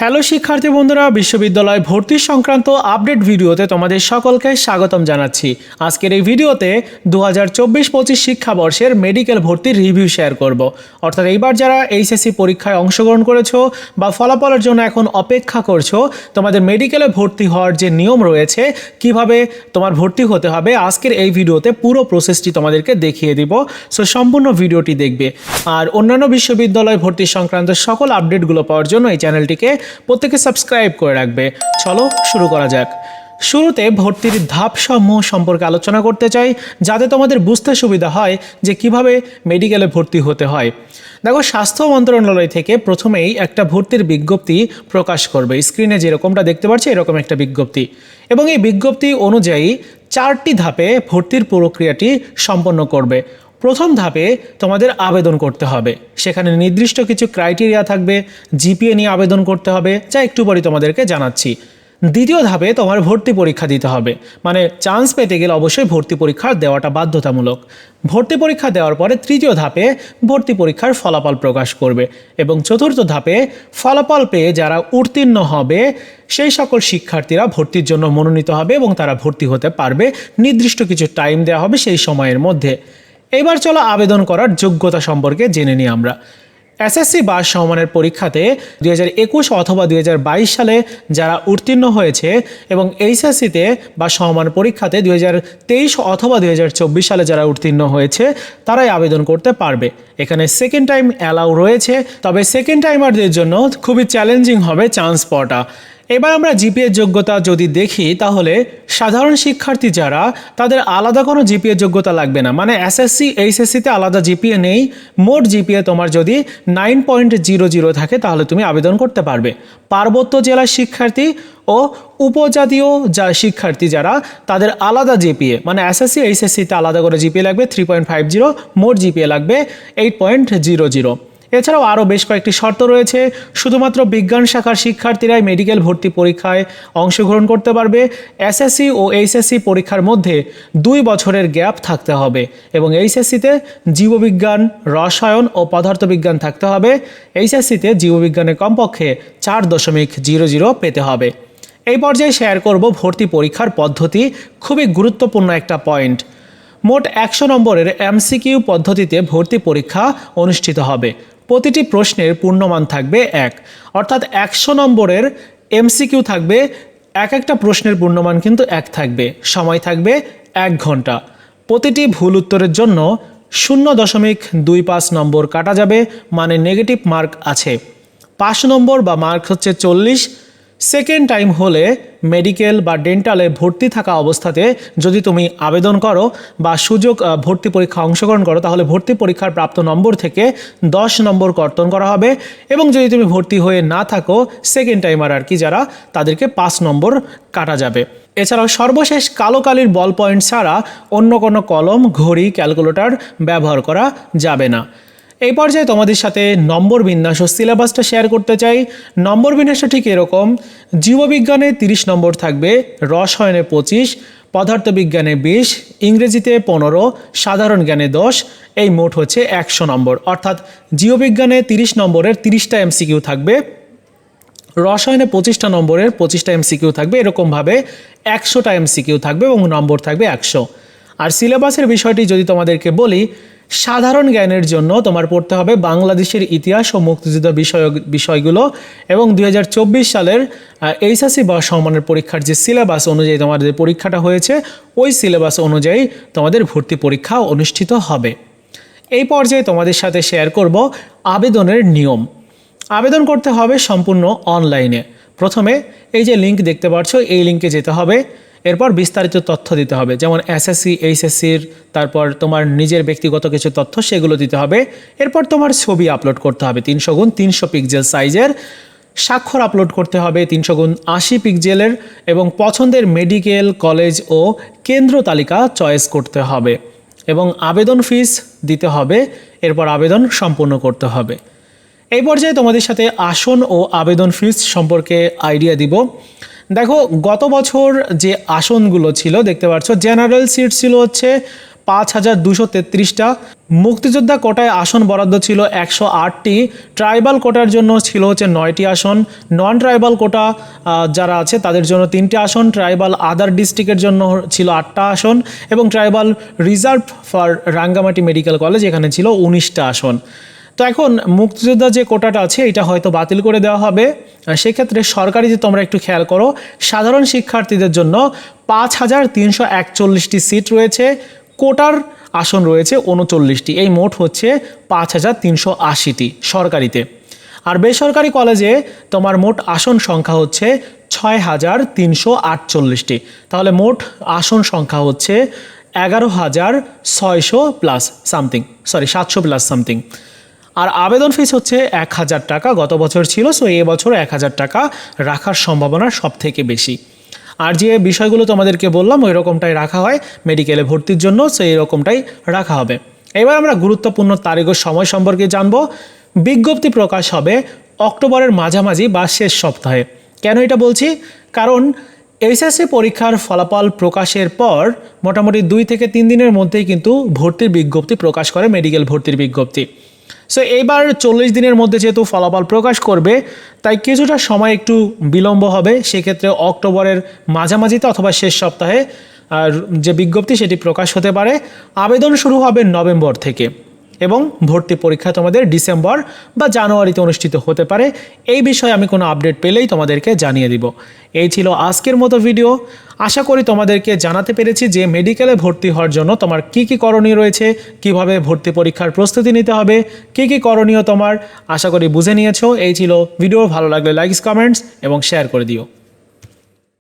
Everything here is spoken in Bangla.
হ্যালো শিক্ষার্থী বন্ধুরা, বিশ্ববিদ্যালয় ভর্তি সংক্রান্ত আপডেট ভিডিওতে তোমাদের সকলকে স্বাগতম জানাচ্ছি। আজকের এই ভিডিওতে দু হাজার চব্বিশ পঁচিশ শিক্ষাবর্ষের মেডিকেল ভর্তির রিভিউ শেয়ার করব। অর্থাৎ এইবার যারা এইচএসসি পরীক্ষায় অংশগ্রহণ করেছ বা ফলাফলের জন্য এখন অপেক্ষা করছ, তোমাদের মেডিকেলে ভর্তি হওয়ার যে নিয়ম রয়েছে, কীভাবে তোমার ভর্তি হতে হবে, আজকের এই ভিডিওতে পুরো প্রসেসটি তোমাদেরকে দেখিয়ে দিব। সো সম্পূর্ণ ভিডিওটি দেখবে। আর অন্যান্য বিশ্ববিদ্যালয় ভর্তি সংক্রান্ত সকল আপডেটগুলো পাওয়ার জন্য এই চ্যানেলটিকে প্রত্যেকে সাবস্ক্রাইব করে রাখবে। চলো শুরু করা যাক। শুরুতে ভর্তির ধাপসমূহ সম্পর্কে আলোচনা করতে চাই, যাতে তোমাদের বুঝতে সুবিধা হয় যে কীভাবে মেডিকেলে ভর্তি হতে হয়। দেখো, স্বাস্থ্য মন্ত্রণালয় থেকে প্রথমেই একটা ভর্তির বিজ্ঞপ্তি প্রকাশ করবে। স্ক্রিনে যেরকমটা দেখতে পাচ্ছি, এরকম একটা বিজ্ঞপ্তি। এবং এই বিজ্ঞপ্তি অনুযায়ী চারটি ধাপে ভর্তির প্রক্রিয়াটি সম্পন্ন করবে। প্রথম ধাপে তোমাদের আবেদন করতে হবে। সেখানে নির্দিষ্ট কিছু ক্রাইটেরিয়া থাকবে জিপিএ নিয়ে আবেদন করতে হবে, যা একটু পরে তোমাদেরকে জানাচ্ছি। দ্বিতীয় ধাপে তোমার ভর্তি পরীক্ষা দিতে হবে। মানে চান্স পেতে গেলে অবশ্যই ভর্তি পরীক্ষা দেওয়াটা বাধ্যতামূলক। ভর্তি পরীক্ষা দেওয়ার পরে তৃতীয় ধাপে ভর্তি পরীক্ষার ফলাফল প্রকাশ করবে এবং চতুর্থ ধাপে ফলাফল পেয়ে যারা উত্তীর্ণ হবে, সেই সকল শিক্ষার্থীরা ভর্তির জন্য মনোনীত হবে এবং তারা ভর্তি হতে পারবে। নির্দিষ্ট কিছু টাইম দেওয়া হবে সেই সময়ের মধ্যে। এবার চলো আবেদন করার যোগ্যতা সম্পর্কে জেনে নিই আমরা। এসএসসি বা সমানের পরীক্ষাতে দুই হাজার একুশ অথবা দুই হাজার বাইশ সালে যারা উত্তীর্ণ হয়েছে এবং এইচএসসিতে বা সমান পরীক্ষাতে দুই হাজার তেইশ অথবা দুই হাজার চব্বিশ সালে যারা উত্তীর্ণ হয়েছে, তারাই আবেদন করতে পারবে। এখানে সেকেন্ড টাইম অ্যালাউ রয়েছে, তবে সেকেন্ড টাইমারদের জন্য খুবই চ্যালেঞ্জিং হবে চান্স পাওয়াটা। এবার আমরা জিপিএ যোগ্যতা যদি দেখি, তাহলে সাধারণ শিক্ষার্থী যারা, তাদের আলাদা কোনো জিপিএ যোগ্যতা লাগবে না। মানে এসএসসি এইচএসসিতে আলাদা জিপিএ নেই, মোট জিপিএ তোমার যদি নাইন পয়েন্ট জিরো জিরো থাকে, তাহলে তুমি আবেদন করতে পারবে। পার্বত্য জেলার শিক্ষার্থী ও উপজাতীয় যা শিক্ষার্থী যারা, তাদের আলাদা জিপিএ মানে এসএসসি এইচএসসিতে আলাদা করে জিপিএ লাগবে থ্রি পয়েন্ট ফাইভ জিরো মোট জিপিএ লাগবে এইট পয়েন্ট জিরো জিরো এছাড়াও আরও বেশ কয়েকটি শর্ত রয়েছে। শুধুমাত্র বিজ্ঞান শাখার শিক্ষার্থীরাই মেডিকেল ভর্তি পরীক্ষায় অংশগ্রহণ করতে পারবে। এসএসসি ও এইচএসসি পরীক্ষার মধ্যে দুই বছরের গ্যাপ থাকতে হবে এবং এইচএসসিতে জীববিজ্ঞান, রসায়ন ও পদার্থবিজ্ঞান থাকতে হবে। এইচএসসিতে জীববিজ্ঞানে কমপক্ষে চার দশমিক জিরো জিরো পেতে হবে। এই পর্যায়ে শেয়ার করব ভর্তি পরীক্ষার পদ্ধতি, খুবই গুরুত্বপূর্ণ একটা পয়েন্ট মোট একশো নম্বরের এমসিকিউ পদ্ধতিতে ভর্তি পরীক্ষা অনুষ্ঠিত হবে। প্রতিটি প্রশ্নের পূর্ণমান থাকবে এক। অর্থাৎ একশো নম্বরের এমসিকিউ থাকবে, এক একটা প্রশ্নের পূর্ণমান কিন্তু এক থাকবে। সময় থাকবে এক ঘণ্টা। প্রতিটি ভুল উত্তরের জন্য শূন্য দশমিক দুই পাঁচ নম্বর কাটা যাবে মানে নেগেটিভ মার্ক আছে। পাঁচ নম্বর বা মার্ক হচ্ছে চল্লিশ সেকেন্ড টাইম হলে মেডিকেল বা ডেন্টালে ভর্তি থাকা অবস্থাতে যদি তুমি আবেদন করো বা সুযোগ ভর্তি পরীক্ষা অংশগ্রহণ করো, তাহলে ভর্তি পরীক্ষার প্রাপ্ত নম্বর থেকে দশ নম্বর কর্তন করা হবে। এবং যদি তুমি ভর্তি হয়ে না থাকো, সেকেন্ড টাইমার আর কি যারা, তাদেরকে পাঁচ নম্বর কাটা যাবে। এছাড়াও সর্বশেষ কালো কালির বল পয়েন্ট ছাড়া অন্য কোনো কলম, ঘড়ি, ক্যালকুলেটর ব্যবহার করা যাবে না। এই পর্যায়ে তোমাদের সাথে নম্বর বিন্যাস ও সিলেবাসটা শেয়ার করতে চাই। নম্বর বিন্যাসটা ঠিক এরকম। জীববিজ্ঞানে তিরিশ নম্বর থাকবে, রসায়নে পঁচিশ, পদার্থবিজ্ঞানে বিশ, ইংরেজিতে পনেরো, সাধারণ জ্ঞানে দশ, এই মোট হচ্ছে একশো নম্বর। অর্থাৎ জীববিজ্ঞানে তিরিশ নম্বরের তিরিশটা এমসিকিউ থাকবে, রসায়নে পঁচিশটা নম্বরের পঁচিশটা এমসিকিউ থাকবে, এরকমভাবে একশোটা এমসিকিউ থাকবে এবং নম্বর থাকবে একশো। আর সিলেবাসের বিষয়টি যদি তোমাদেরকে বলি সাধারণ জ্ঞানের জন্য তোমার পড়তে হবে বাংলাদেশের ইতিহাস ও মুক্তিযুদ্ধ বিষয় বিষয়গুলো এবং দু হাজার চব্বিশ সালের এইচএসসি বা সম্মানের পরীক্ষার যে সিলেবাস অনুযায়ী তোমাদের পরীক্ষাটা হয়েছে, ওই সিলেবাস অনুযায়ী তোমাদের ভর্তি পরীক্ষা অনুষ্ঠিত হবে। এই পর্যায়ে তোমাদের সাথে শেয়ার করব আবেদনের নিয়ম। আবেদন করতে হবে সম্পূর্ণ অনলাইনে প্রথমে এই যে লিঙ্ক দেখতে পাচ্ছ, এই লিঙ্কে যেতে হবে। এরপর বিস্তারিত তথ্য দিতে হবে। যেমন এসএসসি এইচএসসির তারপর তোমার নিজের ব্যক্তিগত কিছু তথ্য সেগুলো দিতে হবে। এরপর তোমার ছবি আপলোড করতে হবে তিনশো গুণ তিনশো পিক্সেল সাইজের স্বাক্ষর আপলোড করতে হবে তিনশো গুণ আশি পিক্সেলের এবং পছন্দের মেডিকেল কলেজ ও কেন্দ্র তালিকা চয়েস করতে হবে। এবং আবেদন ফিস দিতে হবে। এরপর আবেদন সম্পূর্ণ করতে হবে। এই পর্যায়ে তোমাদের সাথে আসন ও আবেদন ফিস সম্পর্কে আইডিয়া দিব। দেখো, গত বছর যে আসনগুলো ছিল, দেখতে পাচ্ছ জেনারেল সিট ছিল হচ্ছে পাঁচ হাজার দুশো তেত্রিশটা। মুক্তিযোদ্ধা কোটায় আসন বরাদ্দ ছিল একশো আটটি। ট্রাইবাল কোটার জন্য ছিল হচ্ছে নয়টি আসন। নন ট্রাইবাল কোটা যারা আছে, তাদের জন্য তিনটি আসন। ট্রাইবাল আদার ডিস্ট্রিক্টের জন্য ছিল আটটা আসন এবং tribal reserve for Rangamati medical college এখানে ছিল উনিশটা আসন। তো এখন মুক্তিযোদ্ধা যে কোটাটা আছে, এটা হয়তো বাতিল করে দেওয়া হবে। সেক্ষেত্রে সরকারি যে তোমরা একটু খেয়াল করো, সাধারণ শিক্ষার্থীদের জন্য পাঁচ হাজার তিনশো একচল্লিশটি সিট রয়েছে, কোটার আসন রয়েছে উনচল্লিশটি। এই মোট হচ্ছে পাঁচ হাজার তিনশো আশিটি সরকারিতে। আর বেসরকারি কলেজে তোমার মোট আসন সংখ্যা হচ্ছে ছয় হাজার তিনশো আটচল্লিশটি। তাহলে মোট আসন সংখ্যা হচ্ছে এগারো হাজার ছয়শো প্লাস সামথিং, সরি, সাতশো প্লাস সামথিং। আর আবেদন ফিস হচ্ছে এক হাজার টাকা, গত বছর ছিল সো এ বছর এক হাজার টাকা রাখার সম্ভাবনা সব থেকে বেশি। আর যে বিষয়গুলো তোমাদেরকে বললাম, ওই রকমটাই রাখা হয় মেডিকেলে ভর্তির জন্য সো এই রকমটাই রাখা হবে। এবার আমরা গুরুত্বপূর্ণ তারিখ ও সময় সম্পর্কে জানব। বিজ্ঞপ্তি প্রকাশ হবে অক্টোবরের মাঝামাঝি বা শেষ সপ্তাহে। কেন এটা বলছি? কারণ এইচএসসি পরীক্ষার ফলাফল প্রকাশের পর মোটামুটি দুই থেকে তিন দিনের মধ্যেই কিন্তু ভর্তির বিজ্ঞপ্তি প্রকাশ করে মেডিকেল ভর্তির বিজ্ঞপ্তি। সো এবার চল্লিশ দিনের মধ্যে যেহেতু ফলাফল প্রকাশ করবে, তাই কিছুটা সময় একটু বিলম্ব হবে। সেক্ষেত্রে অক্টোবরের মাঝামাঝিতে অথবা শেষ সপ্তাহে, আর যে বিজ্ঞপ্তি সেটি প্রকাশ হতে পারে। আবেদন শুরু হবে নভেম্বর থেকে। এবং ভর্তি পরীক্ষা তোমাদের ডিসেম্বর বা জানুয়ারিতে অনুষ্ঠিত হতে পারে। এই বিষয়ে আমি কোনো আপডেট পেলেই তোমাদেরকে জানিয়ে দিব। এই ছিল আজকের মতো ভিডিও। আশা করি তোমাদেরকে জানাতে পেরেছি যে মেডিকেলে ভর্তি হওয়ার জন্য তোমার কি কি করণীয় রয়েছে, কীভাবে ভর্তি পরীক্ষার প্রস্তুতি নিতে হবে, কি কি করণীয় তোমার, আশা করি বুঝে নিয়েছো। এই ছিল ভিডিও। ভালো লাগলে লাইকস কমেন্টস এবং শেয়ার করে দিও।